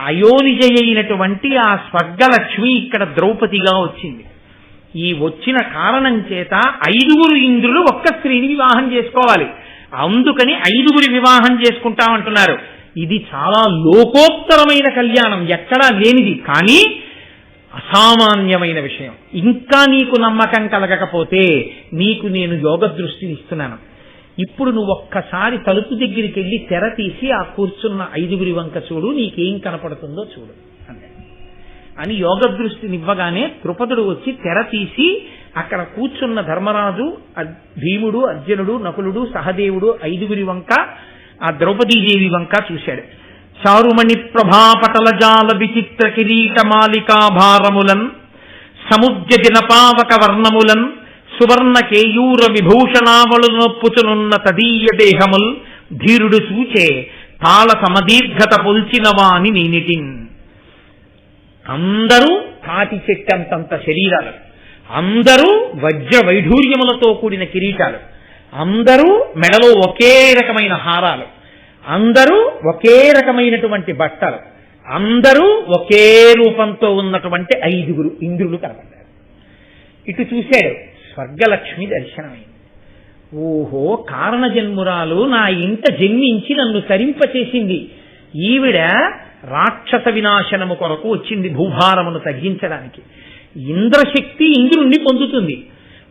అయోనిజ అయినటువంటి ఆ స్వర్గలక్ష్మి ఇక్కడ ద్రౌపదిగా వచ్చింది. ఈ వచ్చిన కారణం చేత ఐదుగురు ఇంద్రులు ఒక్క స్త్రీని వివాహం చేసుకోవాలి. అందుకని ఐదుగురి వివాహం చేసుకుంటామంటున్నారు. ఇది చాలా లోకోత్తరమైన కళ్యాణం ఎక్కడా లేనిది. కానీ అసామాన్యమైన విషయం. ఇంకా నీకు నమ్మకం కలగకపోతే నీకు నేను యోగ దృష్టిని ఇస్తున్నాను. ఇప్పుడు నువ్వు ఒక్కసారి తలుపు దగ్గరికి వెళ్ళి తెర తీసి ఆ కూర్చున్న ఐదుగురి వంక చూడు నీకేం కనపడుతుందో చూడు. అంతే. అని యోగ దృష్టినివ్వగానే ద్రుపదుడు వచ్చి తెర తీసి అక్కడ కూర్చున్న ధర్మరాజు భీముడు అర్జునుడు నకులుడు సహదేవుడు ఐదుగురి వంక ఆ ద్రౌపదీదేవి వంక చూశాడు. చారుమణి ప్రభాపటల జాల విచిత్ర కిరీట మాలికా భారములన్ సముద్ర దినపావక వర్ణములన్ సువర్ణ కేయూర విభూషణావళు నొప్పుచునున్న తదీయ దేహముల్ ధీరుడు చూచే తాళ సమదీర్ఘత పొల్చినవాని నేనిటిన్ అందరూ తాటి చెట్టంతంత శరీరాలు. అందరూ వజ్ర వైఢూర్యములతో కూడిన కిరీటాలు. అందరూ మెడలో ఒకే రకమైన హారాలు. అందరూ ఒకే రకమైనటువంటి బట్టలు. అందరూ ఒకే రూపంతో ఉన్నటువంటి ఐదుగురు ఇంద్రులు కనపడ్డారు. ఇటు చూశాడు స్వర్గలక్ష్మి దర్శనమైంది. ఓహో కారణ జన్మురాలు నా ఇంట జన్మించి నన్ను తరింపచేసింది. ఈవిడ రాక్షస వినాశనము కొరకు వచ్చింది భూభారమును తగ్గించడానికి. ఇంద్రశక్తి ఇంద్రుణ్ణి పొందుతుంది.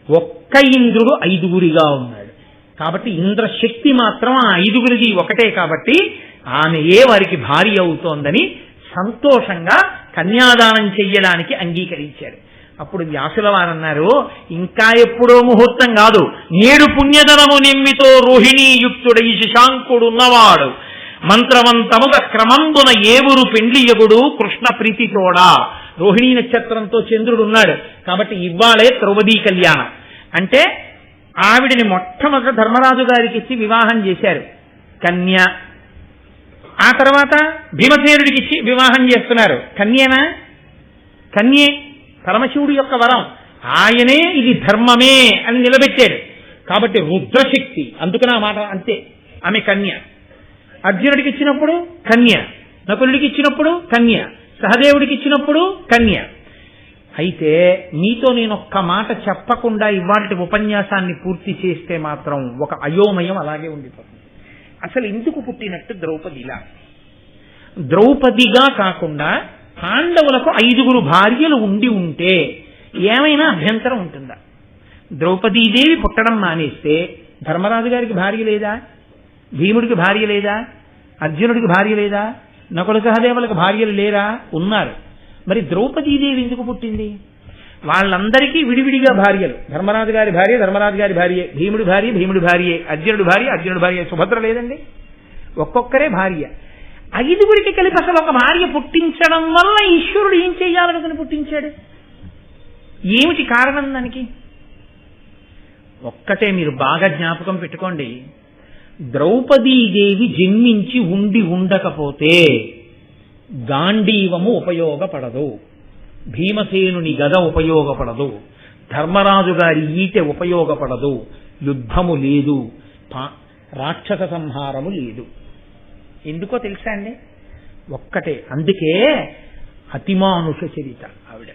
ఒక్క ఇంద్రుడు ఐదుగురిగా ఉన్నాడు. కాబట్టి ఇంద్రశక్తి మాత్రం ఆ ఐదుగురిది ఒకటే కాబట్టి ఆమెయే వారికి భార్య అవుతోందని సంతోషంగా కన్యాదానం చెయ్యడానికి అంగీకరించాడు. అప్పుడు వ్యాసుల వారన్నారు ఇంకా ఎప్పుడో ముహూర్తం కాదు. నేడు పుణ్యధనము నిమ్మితో రోహిణీయుక్తుడై శశాంకుడున్నవాడు. మంత్రవంతముగ క్రమంబున ఏవురు పెండ్లియగుడు కృష్ణ ప్రీతితోడా? రోహిణీ నక్షత్రంతో చంద్రుడు ఉన్నాడు కాబట్టి ఇవ్వాలే ద్రౌపదీ కళ్యాణం. అంటే ఆవిడిని మొట్టమొదట ధర్మరాజు గారికి ఇచ్చి వివాహం చేశారు. కన్య. ఆ తర్వాత భీమసేనుడికి ఇచ్చి వివాహం చేస్తున్నారు. కన్యేనా? కన్యే. పరమశివుడి యొక్క వరం. ఆయనే ఇది ధర్మమే అని నిలబెట్టాడు. కాబట్టి రుద్రశక్తి. అందుకని ఆ మాట అంతే. ఆమె కన్య. అర్జునుడికి ఇచ్చినప్పుడు కన్య. నకులుడికి ఇచ్చినప్పుడు కన్య. సహదేవుడికి ఇచ్చినప్పుడు కన్య. అయితే మీతో నేను ఒక్క మాట చెప్పకుండా ఇవాటి ఉపన్యాసాన్ని పూర్తి చేస్తే మాత్రం ఒక అయోమయం అలాగే ఉండిపోతుంది. అసలు ఎందుకు పుట్టినట్టు ద్రౌపదిలా? ద్రౌపదిగా కాకుండా పాండవులకు ఐదుగురు భార్యలు ఉండి ఉంటే ఏమైనా అభ్యంతరం ఉంటుందా? ద్రౌపదీదేవి పుట్టడం మానేస్తే ధర్మరాజు గారికి భార్య లేదా? భీముడికి భార్య లేదా? అర్జునుడికి భార్య లేదా? నకుల సహదేవులకు భార్యలు లేరా? ఉన్నారు. మరి ద్రౌపదీదేవి ఎందుకు పుట్టింది? వాళ్ళందరికీ విడివిడిగా భార్యలు. ధర్మరాజు గారి భార్య ధర్మరాజు గారి భార్య భీముడి భార్య భీముడి భార్య అర్జునుడి భార్య అర్జునుడి భార్య సుభద్ర లేదండి. ఒక్కొక్కరే భార్య. ఐదుగురికి కలిపి అసలు ఒక భార్య పుట్టించడం వల్ల ఈశ్వరుడు ఏం చేయాలనుకుని పుట్టించాడు? ఏమిటి కారణం దానికి? ఒక్కటే మీరు బాగా జ్ఞాపకం పెట్టుకోండి. ద్రౌపదీదేవి జన్మించి ఉండి ఉండకపోతే గాంధీవము ఉపయోగపడదు. భీమసేనుని గద ఉపయోగపడదు. ధర్మరాజు గారి ఈటె ఉపయోగపడదు. యుద్ధము లేదు. పా- రాక్షస సంహారము లేదు. ఎందుకో తెలుసా అండి? ఒక్కటే. అందుకే అతిమానుష చరిత ఆవిడ.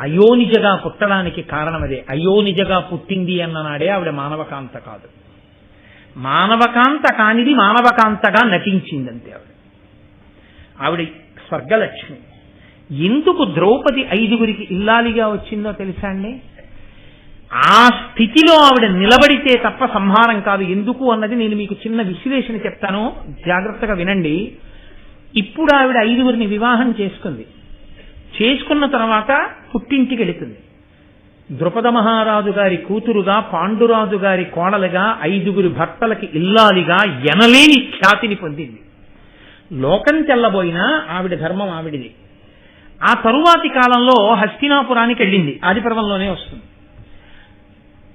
అయోనిజగా పుట్టడానికి కారణం అదే అయోనిజగా పుట్టింది అన్ననాడే ఆవిడ మానవకాంత కాదు. మానవకాంత కానిది మానవకాంతగా నటించిందంతే ఆవిడ. ఆవిడ స్వర్గలక్ష్మి. ఎందుకు ద్రౌపది ఐదుగురికి ఇల్లాలిగా వచ్చిందో తెలుసా అండి? ఆ స్థితిలో ఆవిడ నిలబడితే తప్ప సంహారం కాదు. ఎందుకు అన్నది నేను మీకు చిన్న విశ్లేషణ చెప్తాను. జాగ్రత్తగా వినండి. ఇప్పుడు ఆవిడ ఐదుగురిని వివాహం చేసుకుంది. చేసుకున్న తర్వాత పుట్టింటికి వెళుతుంది. ద్రుపద మహారాజు గారి కూతురుగా పాండురాజు గారి కోడలుగా ఐదుగురు భర్తలకి ఇల్లాలిగా ఎనలేని ఖ్యాతిని పొందింది. లోకం తెల్లబోయినా ఆవిడ ధర్మం ఆవిడిది. ఆ తరువాతి కాలంలో హస్తినాపురానికి వెళ్ళింది. ఆదిపర్వంలోనే వస్తుంది.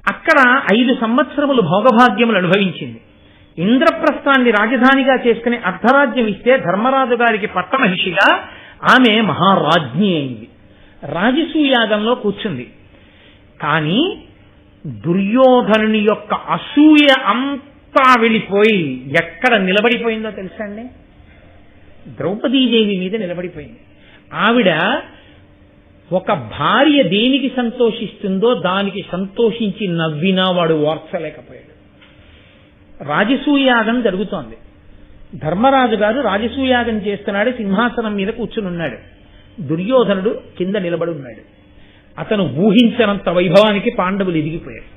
అక్కడ ఐదు సంవత్సరములు భోగభాగ్యములు అనుభవించింది. ఇంద్రప్రస్థాన్ని రాజధానిగా చేసుకుని అర్ధరాజ్యం ఇస్తే ధర్మరాజు గారికి పట్టమహిషిగా ఆమె మహారాజ్ఞి అయింది. రాజసూయాగంలో కూర్చుంది. కానీ దుర్యోధనుని యొక్క అసూయ అంతా వెళ్ళిపోయి ఎక్కడ నిలబడిపోయిందో తెలుసా అండి? ద్రౌపదీదేవి మీద నిలబడిపోయింది. ఆవిడ ఒక భార్య దేనికి సంతోషిస్తుందో దానికి సంతోషించి నవ్వినా వాడు ఓర్చలేకపోయాడు. రాజసూయాగం జరుగుతోంది. ధర్మరాజు గారు రాజసూయాగం చేస్తున్నాడు సింహాసనం మీద కూర్చుని ఉన్నాడు. దుర్యోధనుడు కింద నిలబడి ఉన్నాడు. అతను ఊహించనంత వైభవానికి పాండవులు ఎదిగిపోయారు.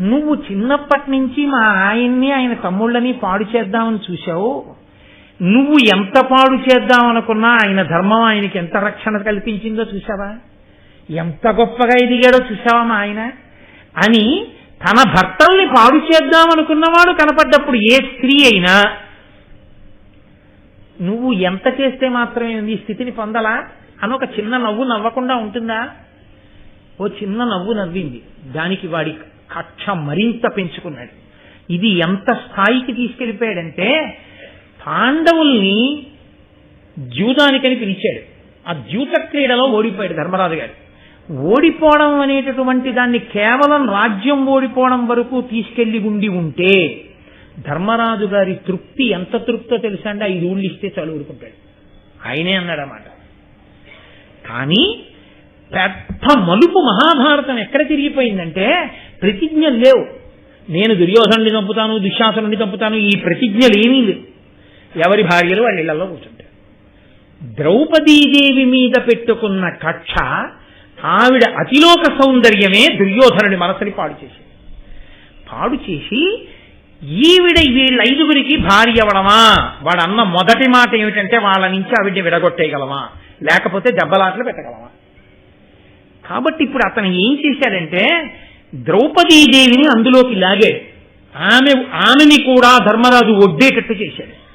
నువ్వు చిన్నప్పటి నుంచి మా ఆయన్ని ఆయన తమ్ముళ్ళని పాడు చేద్దామని చూశావు. నువ్వు ఎంత పాడు చేద్దామనుకున్నా ఆయన ధర్మం ఆయనకి ఎంత రక్షణ కల్పించిందో చూసావా ఎంత గొప్పగా ఎదిగాడో చూసావా మా ఆయన? అని తన భర్తల్ని పాడు చేద్దామనుకున్నవాడు కనపడ్డప్పుడు ఏ స్త్రీ అయినా నువ్వు ఎంత చేస్తే మాత్రమే ఈ స్థితిని పొందలా? అని ఒక చిన్న నవ్వు నవ్వకుండా ఉంటుందా? ఓ చిన్న నవ్వు నవ్వింది. దానికి వాడి కక్ష మరింత పెంచుకున్నాడు. ఇది ఎంత స్థాయికి తీసుకెళ్ళిపోయాడంటే పాండవుల్ని ద్యూతానికని పిలిచాడు. ఆ ద్యూత క్రీడలో ఓడిపోయాడు ధర్మరాజు గారు. ఓడిపోవడం అనేటటువంటి దాన్ని కేవలం రాజ్యం ఓడిపోవడం వరకు తీసుకెళ్ళి ఉండి ఉంటే ధర్మరాజు గారి తృప్తి ఎంత తృప్తో తెలుసా అంటే ఐదు ఊళ్ళు ఇస్తే చాలు ఊరుకుంటాడు. ఆయనే అన్నాడన్నమాట కానీ పెద్ద మలుపు మహాభారతం ఎక్కడ తిరిగిపోయిందంటే ప్రతిజ్ఞలు లేవు. నేను దుర్యోధనుని చంపుతాను దుశ్శాసనుని చంపుతాను ఈ ప్రతిజ్ఞలు ఏమీ లేవు. ఎవరి భార్యలు వాళ్ళ ఇళ్ళలో కూర్చుంటారు. ద్రౌపదీదేవి మీద పెట్టుకున్న కక్ష ఆవిడ అతిలోక సౌందర్యమే దుర్యోధనుడి మనసుని పాడు చేసింది. పాడు చేసి ఈవిడ వీళ్ళ ఐదుగురికి భార్య అవడమా? వాడన్న మొదటి మాట ఏమిటంటే వాళ్ళ నుంచి ఆవిడ్ని విడగొట్టేయగలమా? లేకపోతే దెబ్బలాట్లు పెట్టగలమా? కాబట్టి ఇప్పుడు అతను ఏం చేశాడంటే ద్రౌపదీదేవిని అందులోకి లాగాడు. ఆమె ఆమెని కూడా ధర్మరాజు ఒడ్డేటట్టు చేశాడు.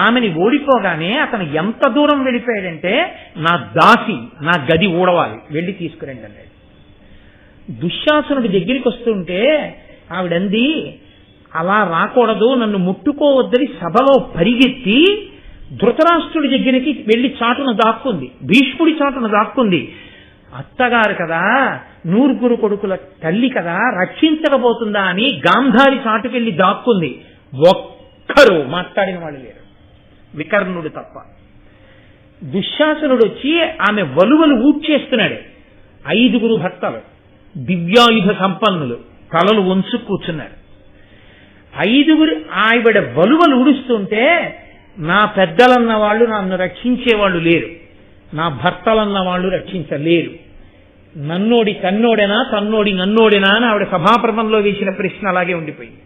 ఆమెని ఓడిపోగానే అతను ఎంత దూరం వెళ్ళిపోయాడంటే నా దాసి నా గది ఊడవాలి వెళ్ళి తీసుకురండి అన్నాడు. దుశ్శాసనుడి దగ్గరికి వస్తుంటే ఆవిడంది అలా రాకూడదు నన్ను ముట్టుకోవద్దని సభలో పరిగెత్తి ధృతరాష్ట్రుడి దగ్గరికి వెళ్ళి చాటును దాక్కుంది. భీష్ముడి చాటును దాక్కుంది. అత్తగారు కదా నూరుగురు కొడుకుల తల్లి కదా రక్షించకపోతుందా అని గాంధారి చాటుకెళ్ళి దాక్కుంది. ఒక్కరు మాట్లాడిన వాళ్ళు లేరు. వికర్ణుడు తప్ప దుశ్శాసనుడు వచ్చి ఆమె వలువలు ఊడ్చేస్తున్నాడు ఐదుగురు భర్తలు దివ్యాయుధ సంపన్నులు తలలు వంచు కూర్చున్నారు. ఐదుగురు ఆవిడ వలువలు ఊడుస్తుంటే నా పెద్దలన్న వాళ్ళు నన్ను రక్షించేవాళ్ళు లేరు. నా భర్తలన్న వాళ్ళు రక్షించలేరు. నన్నోడి కన్నోడేనా తన్నోడి నన్నోడేనా అని ఆవిడ సభాప్రమంలో వేసిన ప్రశ్న అలాగే ఉండిపోయింది.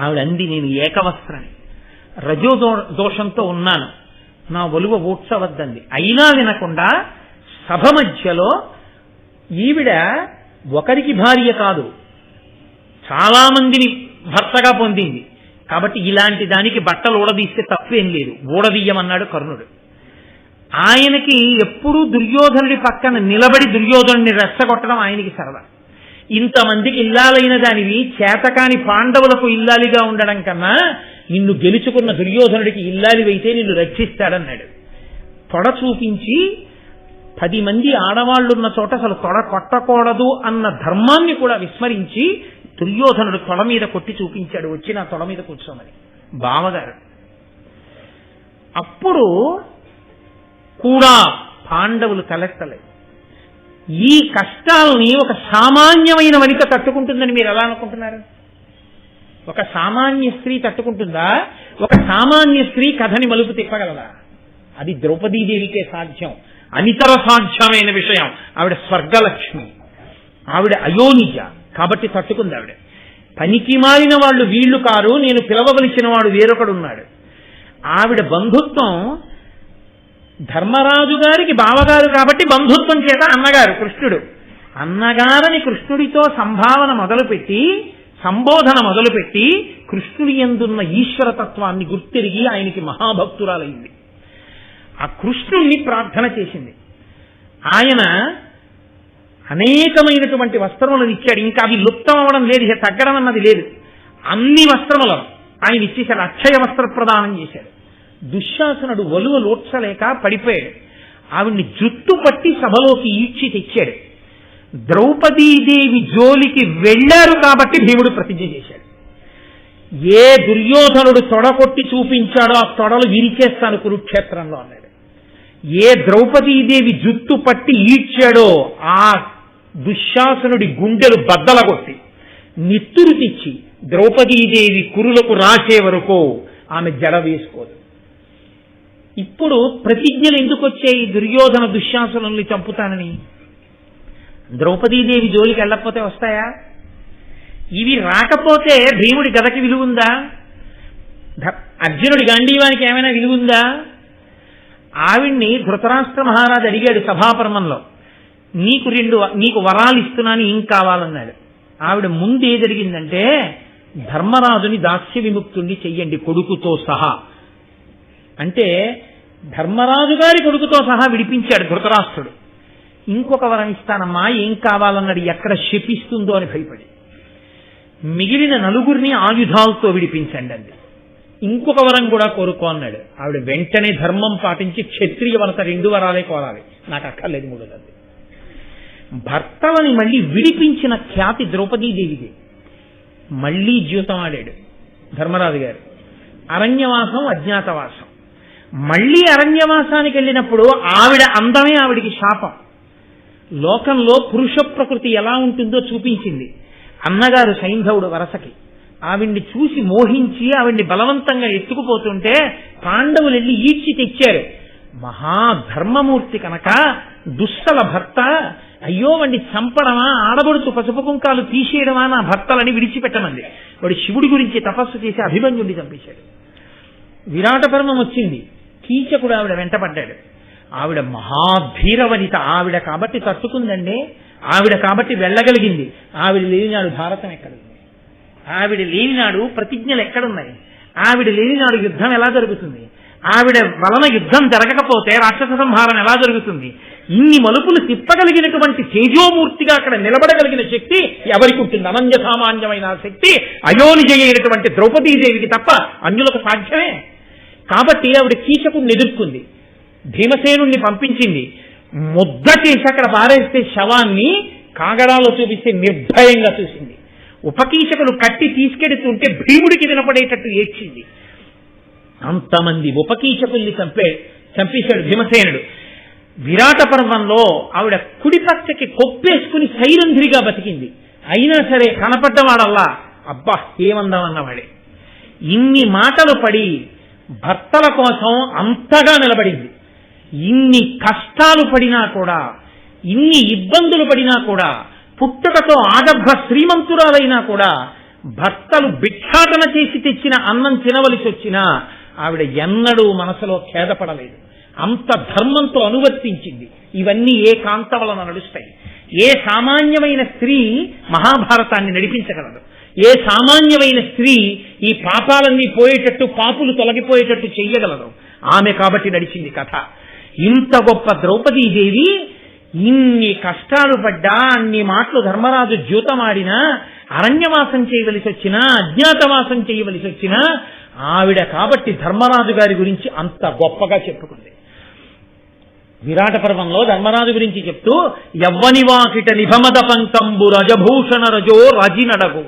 ఆవిడ అంది నేను ఏకవస్త్రాన్ని. రజో దోషంతో ఉన్నాను. నా ఒలువ ఊడ్చవద్దంది. అయినా వినకుండా సభ మధ్యలో ఈవిడ ఒకరికి భార్య కాదు. చాలా మందిని భర్తగా పొందింది. కాబట్టి ఇలాంటి దానికి బట్టలు ఊడదీస్తే తప్పేం లేదు. ఊడదీయమన్నాడు కర్ణుడు. ఆయనకి ఎప్పుడూ దుర్యోధనుడి పక్కన నిలబడి దుర్యోధనుడిని రెచ్చగొట్టడం ఆయనకి సరదా. ఇంతమందికి ఇల్లాలైన దానివి చేతకాని పాండవులకు ఇల్లాలిగా ఉండడం కన్నా నిన్ను గెలుచుకున్న దుర్యోధనుడికి ఇల్లాలివైతే నిన్ను రక్షిస్తాడన్నాడు. తొడ చూపించి పది మంది ఆడవాళ్ళున్న చోట అసలు తొడ కొట్టకూడదు అన్న ధర్మాన్ని కూడా విస్మరించి దుర్యోధనుడు తొడ మీద కొట్టి చూపించాడు వచ్చి నా తొడ మీద కూర్చోమని. బావగారు అప్పుడు కూడా పాండవులు తలెత్తలేదు ఈ కష్టాలని ఒక సామాన్యమైన వనిత తట్టుకుంటుందని మీరు ఎలా అనుకుంటున్నారు? ఒక సామాన్య స్త్రీ తట్టుకుంటుందా? ఒక సామాన్య స్త్రీ కథని మలుపు తిప్పగలదా? అది ద్రౌపదీదేవికే సాధ్యం. అనితర సాధ్యమైన విషయం. ఆవిడ స్వర్గలక్ష్మి. ఆవిడ అయోనిజ. కాబట్టి తట్టుకుంది ఆవిడ. పనికి మారిన వాళ్ళు వీళ్ళు కారు నేను పిలవవలసిన వాడు వేరొకడున్నాడు. ఆవిడ బంధుత్వం ధర్మరాజు గారికి బావగారు కాబట్టి బంధుత్వం చేత అన్నగారు కృష్ణుడు. అన్నగారని కృష్ణుడితో సంభావన మొదలుపెట్టి సంబోధన మొదలుపెట్టి కృష్ణుడి ఎందున్న ఈశ్వరతత్వాన్ని గుర్తిరిగి ఆయనకి మహాభక్తురాలైంది. ఆ కృష్ణుణ్ణి ప్రార్థన చేసింది. ఆయన అనేకమైనటువంటి వస్త్రములను ఇచ్చాడు. ఇంకా అవి లుప్తం అవ్వడం లేదు ఇక తగ్గడం అన్నది లేదు. అన్ని వస్త్రములను ఆయన ఇచ్చేశాడు. అక్షయ వస్త్ర ప్రదానం చేశాడు. దుశ్శాసనుడు వలువ లోడ్చలేక పడిపోయాడు. ఆవిడ్ని జుట్టు పట్టి సభలోకి ఈడ్చి తెచ్చాడు. ద్రౌపదీదేవి జోలికి వెళ్ళారు కాబట్టి భీముడు ప్రతిజ్ఞ చేశాడు. ఏ దుర్యోధనుడు తొడకొట్టి చూపించాడో ఆ తొడలు విరిచేస్తాను కురుక్షేత్రంలో అన్నాడు. ఏ ద్రౌపదీదేవి జుట్టు పట్టి ఈడ్చాడో ఆ దుశ్శాసనుడి గుండెలు బద్దలగొట్టి నిత్తురు తెచ్చి ద్రౌపదీదేవి కురులకు రాసే వరకు ఆమె జడ వేసుకోదు. ఇప్పుడు ప్రతిజ్ఞలు ఎందుకు వచ్చాయి? దుర్యోధన దుశ్శాసనుల్ని చంపుతానని ద్రౌపదీదేవి జోలికి వెళ్ళకపోతే వస్తాయా? ఇవి రాకపోతే భీముడి గదకి విలువుందా? అర్జునుడి గాంధీవానికి ఏమైనా విలువుందా? ఆవిడ్ని ధృతరాష్ట్ర మహారాజు అడిగాడు సభాపర్మంలో. నీకు రెండు నీకు వరాలు ఇస్తున్నాను ఏం కావాలన్నాడు. ఆవిడ ముందు జరిగిందంటే ధర్మరాజుని దాస్య విముక్తుణ్ణి చెయ్యండి కొడుకుతో సహా. అంటే ధర్మరాజు గారి కొడుకుతో సహా విడిపించాడు ధృతరాష్ట్రుడు. ఇంకొక వరం ఇస్తానమ్మా ఏం కావాలన్నాడు ఎక్కడ శపిస్తుందో అని భయపడి. మిగిలిన నలుగురిని ఆయుధాలతో విడిపించండి అంది. ఇంకొక వరం కూడా కోరుకో అన్నాడు. ఆవిడ వెంటనే ధర్మం పాటించి క్షత్రియ వరత రెండు వరాలే కోరాలి. నాకు అక్కర్లేదు మూడోది భర్తలని మళ్ళీ విడిపించిన ఖ్యాతి ద్రౌపదీదేవిది. మళ్ళీ జీవితం ఆడాడు. ధర్మరాజు గారు అరణ్యవాసం అజ్ఞాతవాసం. మళ్ళీ అరణ్యవాసానికి వెళ్ళినప్పుడు ఆవిడ అందమే ఆవిడికి శాపం. లోకంలో పురుష ప్రకృతి ఎలా ఉంటుందో చూపించింది. అన్నగారు సైంధవుడు వరసకి. ఆవిడ్ని చూసి మోహించి ఆవిడ్ని బలవంతంగా ఎత్తుకుపోతుంటే పాండవులు వెళ్ళి ఈడ్చి తెచ్చారు. మహాధర్మమూర్తి కనుక దుస్సల భర్త అయ్యో వాడిని చంపడమా ఆడబడుతూ పసుపు కుంకాలు తీసేయడమా నా భర్తలని విడిచిపెట్టమంది. వాడు శివుడి గురించి తపస్సు చేసి అభిమన్యుడిని చంపేశాడు విరాట పర్వం వచ్చింది. కీచకుడు ఆవిడ వెంటపడ్డాడు. ఆవిడ మహాభీరవనిత ఆవిడ కాబట్టి తట్టుకుందండి. ఆవిడ కాబట్టి వెళ్ళగలిగింది. ఆవిడ లేనినాడు భారతం ఎక్కడుంది ఆవిడ లేనినాడు ప్రతిజ్ఞలు ఎక్కడున్నాయి? ఆవిడ లేనినాడు యుద్ధం ఎలా జరుగుతుంది? ఆవిడ వలన యుద్ధం జరగకపోతే రాక్షస సంహారం ఎలా జరుగుతుంది? ఇన్ని మలుపులు తిప్పగలిగినటువంటి తేజోమూర్తిగా అక్కడ నిలబడగలిగిన శక్తి ఎవరికి ఉంటుంది? అనంజ సామాన్యమైన శక్తి అయోనిజయైనటువంటి ద్రౌపదీదేవికి తప్ప అన్యులకు సాధ్యమే. కాబట్టి ఆవిడ కీచకుని ఎదుర్కొంది. భీమసేనుణ్ణి పంపించింది. ముద్ద చేసి అక్కడ పారేస్తే శవాన్ని కాగడాలో చూపిస్తే నిర్భయంగా చూసింది. ఉపకీషకులు కట్టి తీసుకెడుతుంటే భీముడికి వినపడేటట్టు ఏడ్చింది. అంతమంది ఉపకీషకుల్ని చంపే చంపేశాడు భీమసేనుడు. విరాట పర్వంలో ఆవిడ కుడి పచ్చకి కొప్పేసుకుని సైరంధ్రిగా బతికింది. అయినా సరే కనపడ్డవాడల్లా అబ్బా ఏమందామన్నవాడే ఇన్ని మాటలు పడి భర్తల కోసం అంతగా నిలబడింది. ఇన్ని కష్టాలు పడినా కూడా ఇన్ని ఇబ్బందులు పడినా కూడా పుట్టుకతో ఆడభ్ర శ్రీమంతురాలైనా కూడా భర్తలు భిక్షాటన చేసి తెచ్చిన అన్నం తినవలసి వచ్చినా ఆవిడ ఎన్నడూ మనసులో ఖేదపడలేదు. అంత ధర్మంతో అనువర్తించింది. ఇవన్నీ ఏ కాంత వలన నడుస్తాయి? ఏ సామాన్యమైన స్త్రీ మహాభారతాన్ని నడిపించగలదు? ఏ సామాన్యమైన స్త్రీ ఈ పాపాలన్నీ పోయేటట్టు పాపులు తొలగిపోయేటట్టు చెయ్యగలదు ఆమె కాబట్టి నడిచింది కథ. ఇంత గొప్ప ద్రౌపదీదేవి ఇన్ని కష్టాలు పడ్డా అన్ని మాటలు ధర్మరాజు జ్యూతమాడినా అరణ్యవాసం చేయవలసి వచ్చినా అజ్ఞాతవాసం చేయవలసి వచ్చినా ఆవిడ కాబట్టి ధర్మరాజు గారి గురించి అంత గొప్పగా చెప్పుకుంది. విరాట పర్వంలో ధర్మరాజు గురించి చెప్తూ యవ్వని వాకిట నిభమద పంకంబు రజభూషణ రజో రజినడగు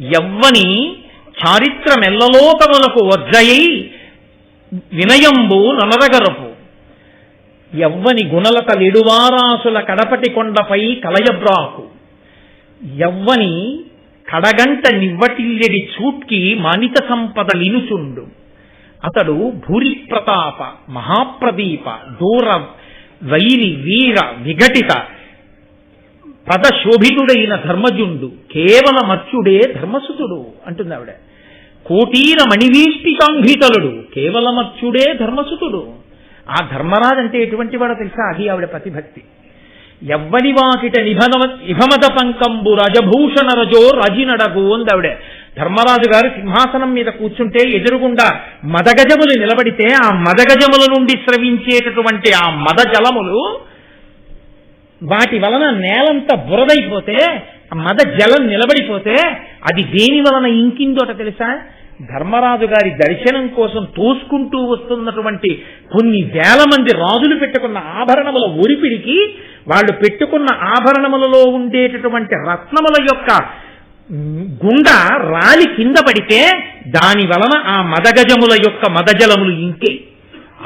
యవ్వని చారిత్ర మెల్లలోకములకు వజ్రయై వినయంబు నలరగరపు. యవ్వని గుణలత నిడువారాసుల కడపటి కొండపై కలయబ్రాకు. యవ్వని కడగంట నివ్వటిల్లెడి చూట్కి మానిత సంపద లినుచుండు. అతడు భూరి ప్రతాప మహాప్రదీప దూర వైరి వీర విఘటిత పదశోభితుడైన ధర్మజుండు కేవల మత్స్యుడే ధర్మసుతుడు అంటుంది ఆవిడ. కోటీర మణివీష్టికాంభితలుడు కేవల మత్స్యుడే ధర్మసుతుడు. ఆ ధర్మరాజు అంటే ఎటువంటి వాడో తెలుసా? అది ఆవిడ ప్రతిభక్తి ఎవ్వని వాకిట నిభన ఇభమత పంకంబు రజభూషణ రజో రజినడగు అందావిడ ధర్మరాజు గారు సింహాసనం మీద కూర్చుంటే ఎదురుగుండా మదగజములు నిలబడితే ఆ మదగజముల నుండి స్రవించేటటువంటి ఆ మద జలములు వాటి వలన నేలంతా బురదైపోతే ఆ మద జలం నిలబడిపోతే అది దేని వలన ఇంకిందోట తెలుసా? ధర్మరాజు గారి దర్శనం కోసం తోసుకుంటూ వస్తున్నటువంటి కొన్ని వేల మంది రాజులు పెట్టుకున్న ఆభరణముల ఒరిపిడికి వాళ్ళు పెట్టుకున్న ఆభరణములలో ఉండేటటువంటి రత్నముల యొక్క గుండ రాలి కింద పడితే దాని వలన ఆ మదగజముల యొక్క మదజలములు ఇంకే.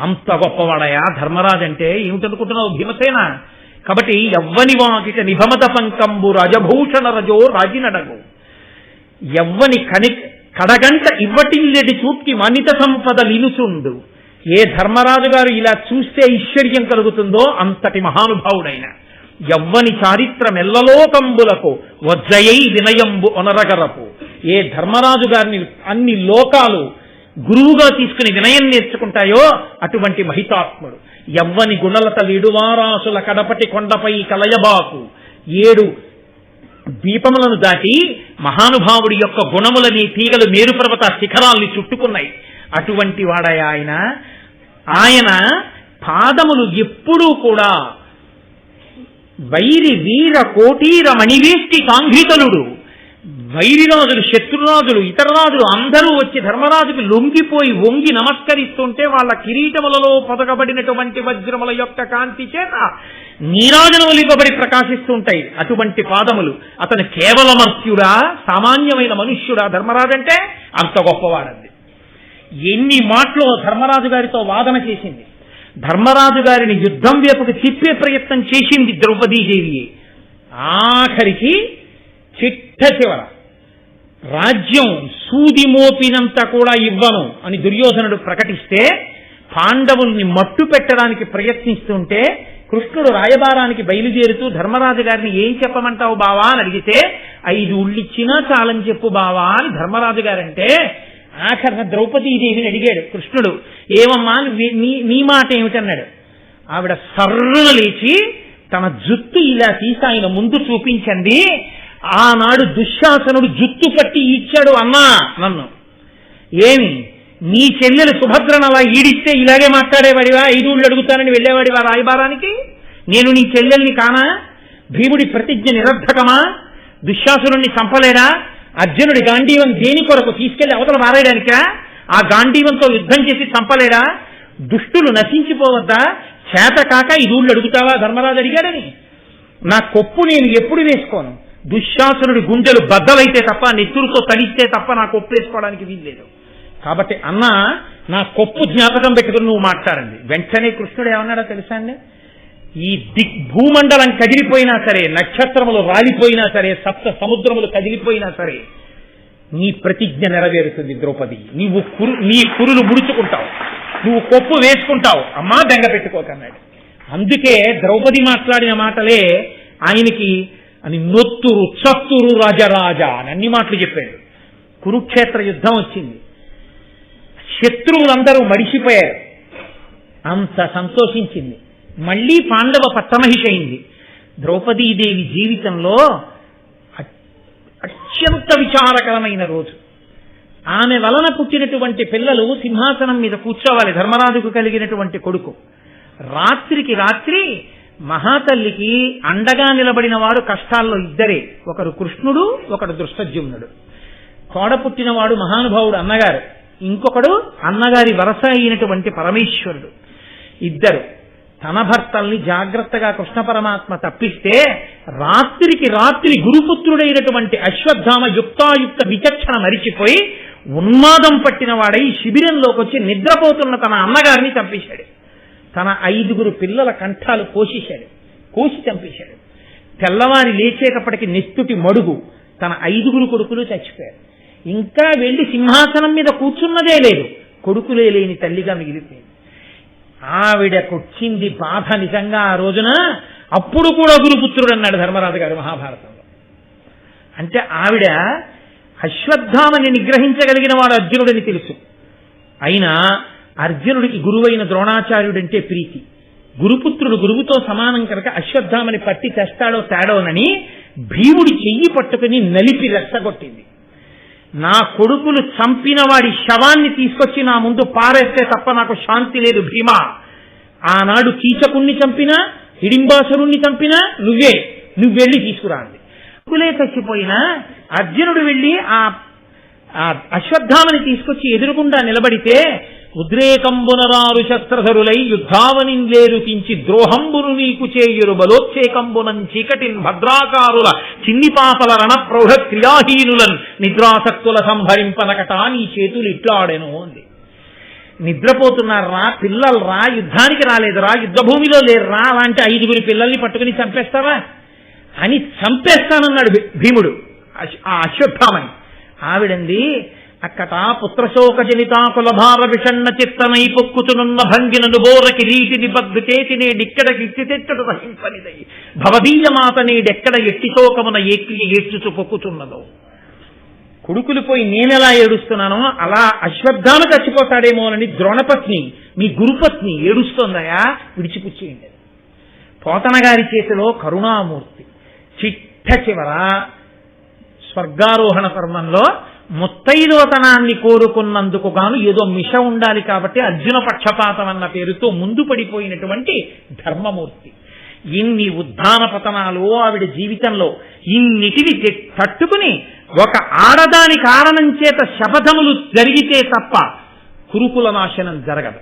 అంత గొప్పవాడయా ధర్మరాజు అంటే ఏమిటనుకుంటున్నావు? భీమసేన? కాబట్టి ఎవ్వని వాకిట నిభమత పంకంబు రజభూషణ రజో రాజినడగు ఎవ్వని కని కడగంట ఇవ్వటిల్లెడి చూట్కి మనిత సంపద లినుచుండు ఏ ధర్మరాజు గారు ఇలా చూస్తే ఐశ్వర్యం కలుగుతుందో అంతటి మహానుభావుడైన. ఎవ్వని చారిత్ర మెల్లలోకంబులకు వజ్జయై వినయంబు ఒనరగరపు. ఏ ధర్మరాజు గారిని అన్ని లోకాలు గురువుగా తీసుకుని వినయం నేర్చుకుంటాయో అటువంటి మహితాత్ముడు. ఎవ్వని గుణలత లిడువారాసుల కడపటి కొండపై కలయబాకు. ఏడు దీపములను దాటి మహానుభావుడి యొక్క గుణములని తీగలు మేరుపర్వత శిఖరాల్ని చుట్టుకున్నాయి. అటువంటి వాడయ ఆయన ఆయన పాదములు ఎప్పుడూ కూడా వైరి వీర కోటీర మణివేష్టి కాంఘితలుడు వైరిరాజులు శత్రురాజులు ఇతర రాజులు అందరూ వచ్చి ధర్మరాజుకి లొంగిపోయి వంగి నమస్కరిస్తుంటే వాళ్ళ కిరీటములలో పొదగబడినటువంటి వజ్రముల యొక్క కాంతి చేత నీరాజనములు ఇవ్వబడి ప్రకాశిస్తుంటాయి. అటువంటి పాదములు. అతను కేవలమర్త్యుడా సామాన్యమైన మనుష్యుడా ధర్మరాజు అంటే అంత గొప్పవాడంది ఎన్ని మాటలు ధర్మరాజు గారితో వాదన చేసింది. ధర్మరాజు గారిని యుద్ధం వైపుకి తిప్పే ప్రయత్నం చేసింది ద్రౌపదీదేవి ఆఖరికి చిట్ట చివర. రాజ్యం సూది మోపినంత కూడా ఇవ్వను అని దుర్యోధనుడు ప్రకటిస్తే పాండవుల్ని మట్టు పెట్టడానికి ప్రయత్నిస్తుంటే కృష్ణుడు రాయబారానికి బయలుదేరుతూ ధర్మరాజు గారిని ఏం చెప్పమంటావు బావా అని అడిగితే ఐదు ఉళ్ళిచ్చినా చాలని చెప్పు బావా అని ధర్మరాజు గారంటే ఆఖరణ ద్రౌపదీదేవిని అడిగాడు కృష్ణుడు. ఏమమ్మా నీ- నీ నీ మాట ఏమిటన్నాడు? ఆవిడ సర్రున లేచి తన జుత్తు ఇలా తీసి ఆయన ముందు చూపించండి ఆనాడు దుశ్శాసనుడు జుత్తు పట్టి ఇచ్చాడు అన్నా నన్ను. ఏమి? నీ చెల్లెలు సుభద్రను అలా ఈడిస్తే ఇలాగే మాట్లాడేవాడివా? ఐదుళ్ళు అడుగుతానని వెళ్ళేవాడివా రాయబారానికి? నేను నీ చెల్లెల్ని కానా? భీముడి ప్రతిజ్ఞ నిరర్ధకమా దుశ్శాసురుణ్ణి చంపలేడా అర్జునుడి గాంధీవం దేని కొరకు తీసుకెళ్ళి అవతల మారేయడానికా ఆ గాంధీవంతో యుద్ధం చేసి చంపలేడా దుష్టులు నశించిపోవద్దా? చేత కాక ఇదూళ్ళు అడుగుతావా? ధర్మరాజు అడిగాడని. నా కొప్పు నేను ఎప్పుడు వేసుకోను? దుశ్శాసనుడి గుండెలు బద్దలైతే తప్ప నెత్తురుతో తడిస్తే తప్ప నాకు ఒప్పేసుకోవడానికి వేసుకోవడానికి వీల్లేదు కాబట్టి అన్న నా కొప్పు జ్ఞాపకం పెట్టుకుని నువ్వు మాట్లాడండి. వెంటనే కృష్ణుడు ఏమన్నాడో తెలుసా అండి? ఈ దిక్ భూమండలం కదిలిపోయినా సరే నక్షత్రములు రాలిపోయినా సరే సప్త సముద్రములు కదిలిపోయినా సరే నీ ప్రతిజ్ఞ నెరవేరుతుంది ద్రౌపది. నీవు కురు నీ కురులు ముడుచుకుంటావు. నువ్వు కొప్పు వేసుకుంటావు. అమ్మా బెంగ పెట్టుకోకన్నాడు అందుకే ద్రౌపది మాట్లాడిన మాటలే ఆయనకి అని నొత్తురు చత్తురు రాజరాజ అని అన్ని మాటలు చెప్పాడు. కురుక్షేత్ర యుద్ధం వచ్చింది. శత్రువులందరూ మడిసిపోయారు. అంత సంతోషించింది. మళ్ళీ పాండవ పట్టమహిష అయింది. ద్రౌపదీదేవి జీవితంలో అ- అత్యంత విచారకరమైన రోజు. ఆమె వలన పుట్టినటువంటి పిల్లలు సింహాసనం మీద కూర్చోవాలి ధర్మరాజుకు కలిగినటువంటి కొడుకు. రాత్రికి రాత్రి మహాతల్లికి అండగా నిలబడిన వాడు కష్టాల్లో ఇద్దరే. ఒకరు కృష్ణుడు ఒకడు దృష్టజ్యుమ్నుడు కోడ పుట్టినవాడు మహానుభావుడు అన్నగారు. ఇంకొకడు అన్నగారి వరస అయినటువంటి పరమేశ్వరుడు. ఇద్దరు. తన భర్తల్ని జాగ్రత్తగా కృష్ణ పరమాత్మ తప్పిస్తే రాత్రికి రాత్రి గురుపుత్రుడైనటువంటి అశ్వత్థామ యుక్తాయుక్త విచక్షణ మరిచిపోయి ఉన్మాదం పట్టిన వాడై శిబిరంలోకి వచ్చి నిద్రపోతున్న తన అన్నగారిని చంపేశాడు. తన ఐదుగురు పిల్లల కంఠాలు కోసేశాడు కోసి చంపేశాడు. తెల్లవారి లేచేటప్పటికి నెత్తుటి మడుగు తన ఐదుగురు కొడుకులు చచ్చిపోయారు. ఇంకా వెళ్ళి సింహాసనం మీద కూర్చున్నదే లేదు కొడుకులే లేని తల్లిగా మిగిలిపోయింది. ఆవిడకొచ్చింది బాధ నిజంగా ఆ రోజున అప్పుడు కూడా గురుపుత్రుడు అన్నాడు ధర్మరాజు గారు మహాభారతంలో. అంటే ఆవిడ అశ్వత్థామని నిగ్రహించగలిగిన వాడు అర్జునుడని తెలుసు. అయినా అర్జునుడికి గురువైన ద్రోణాచార్యుడంటే ప్రీతి. గురుపుత్రుడు గురువుతో సమానం కనుక అశ్వత్థామని పట్టి తెస్తాడో తేడోనని భీముడి చెయ్యి పట్టుకుని నలిపి రెచ్చగొట్టింది. నా కొడుకులు చంపిన వాడి శవాన్ని తీసుకొచ్చి నా ముందు పారేస్తే తప్ప నాకు శాంతి లేదు భీమా. ఆనాడు కీచకుణ్ణి చంపినా హిడింబాసురుణ్ణి చంపినా నువ్వే నువ్వు వెళ్ళి కులే అంది చచ్చిపోయినా అర్జునుడు వెళ్ళి ఆ ఆ అశ్వత్థామని తీసుకొచ్చి ఎదురుగుండా నిలబడితే ఉద్రేకంబునరారు శస్త్రధరులై యుద్ధావనిందేరు కించి ద్రోహంబును నీకు చేయురు బలోత్సేకంబునం చీకటిన్ భద్రాకారుల చిన్నిపాపల రణప్రౌఢ క్రియాహీనులన్ నిద్రాసక్తుల సంభరింపనకట నీ చేతులు ఇట్లాడెను అంది. నిద్రపోతున్నారా? పిల్లలు రా యుద్ధానికి రాలేదురా యుద్ధ భూమిలో లేరురా అలాంటి ఐదుగురి పిల్లల్ని పట్టుకుని చంపేస్తారా? అని చంపేస్తానన్నాడు భీ- భీముడు ఆ అశ్వత్థామని. ఆవిడంది అక్కట పుత్రశోక జనితాకుల భార విషన్న చిత్తనై పొక్కుతునున్న భంగినను బోరకి కిరీటిని బద్దు చేతినే డిక్కడ గిట్టి తెచ్చడు రహింపనిదై భవదీయ మాత నీడెక్కడ ఎట్టి శోకమున ఏక్కి ఏడ్చుచు పొక్కుతున్నదో కొడుకులు పోయి నేనెలా ఏడుస్తున్నానో అలా అశ్వత్థామ చచ్చిపోతాడేమోనని ద్రోణపత్ని మీ గురుపత్ని ఏడుస్తోందయా? విడిచిపుచ్చేయండి. పోతనగారి చేతిలో కరుణామూర్తి. చిట్ట చివర స్వర్గారోహణ పర్వంలో ముత్తైదోతనాన్ని కోరుకున్నందుకు గాను ఏదో మిష ఉండాలి కాబట్టి అర్జున పక్షపాతం అన్న పేరుతో ముందు పడిపోయినటువంటి ధర్మమూర్తి. ఇన్ని ఉద్ధాన పతనాలు ఆవిడ జీవితంలో ఇన్నిటిని తట్టుకుని ఒక ఆడదాని కారణం చేత శపథములు జరిగితే తప్ప కురుకుల నాశనం జరగదు.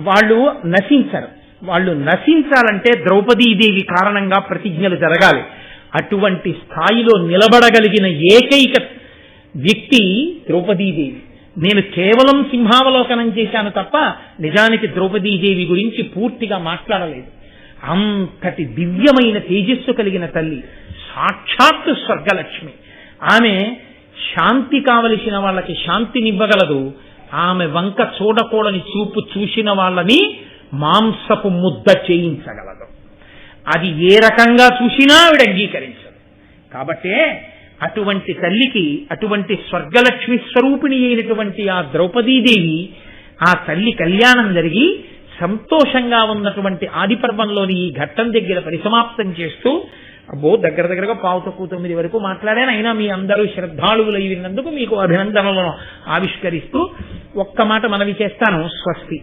వాళ్ళు నశించరు. వాళ్ళు నశించాలంటే ద్రౌపదీదేవి కారణంగా ప్రతిజ్ఞలు జరగాలి. అటువంటి స్థాయిలో నిలబడగలిగిన ఏకైక వ్యక్తి ద్రౌపదీదేవి. నేను కేవలం సింహావలోకనం చేశాను తప్ప నిజానికి ద్రౌపదీదేవి గురించి పూర్తిగా మాట్లాడలేదు. అంతటి దివ్యమైన తేజస్సు కలిగిన తల్లి సాక్షాత్తు స్వర్గలక్ష్మి. ఆమె శాంతి కావలసిన వాళ్ళకి శాంతినివ్వగలదు. ఆమె వంక చూడకూడని చూపు చూసిన వాళ్ళని మాంసపు ముద్ద చేయించగలదు. అది ఏ రకంగా చూసినా ఆవిడ అంగీకరించదు. కాబట్టే అటువంటి తల్లికి అటువంటి స్వర్గలక్ష్మి స్వరూపిణి అయినటువంటి ఆ ద్రౌపదీదేవి ఆ తల్లి కళ్యాణం జరిగి సంతోషంగా ఉన్నటువంటి ఆదిపర్వంలోని ఈ ఘట్టం దగ్గర పరిసమాప్తం చేస్తూ అబ్బో దగ్గర దగ్గరగా పావు తక్కువ తొమ్మిది వరకు మాట్లాడాను. అయినా మీ అందరూ శ్రద్ధాళువులు విన్నందుకు మీకు అభినందనలను ఆవిష్కరిస్తూ ఒక్క మాట మనవి చేస్తాను. స్వస్తి.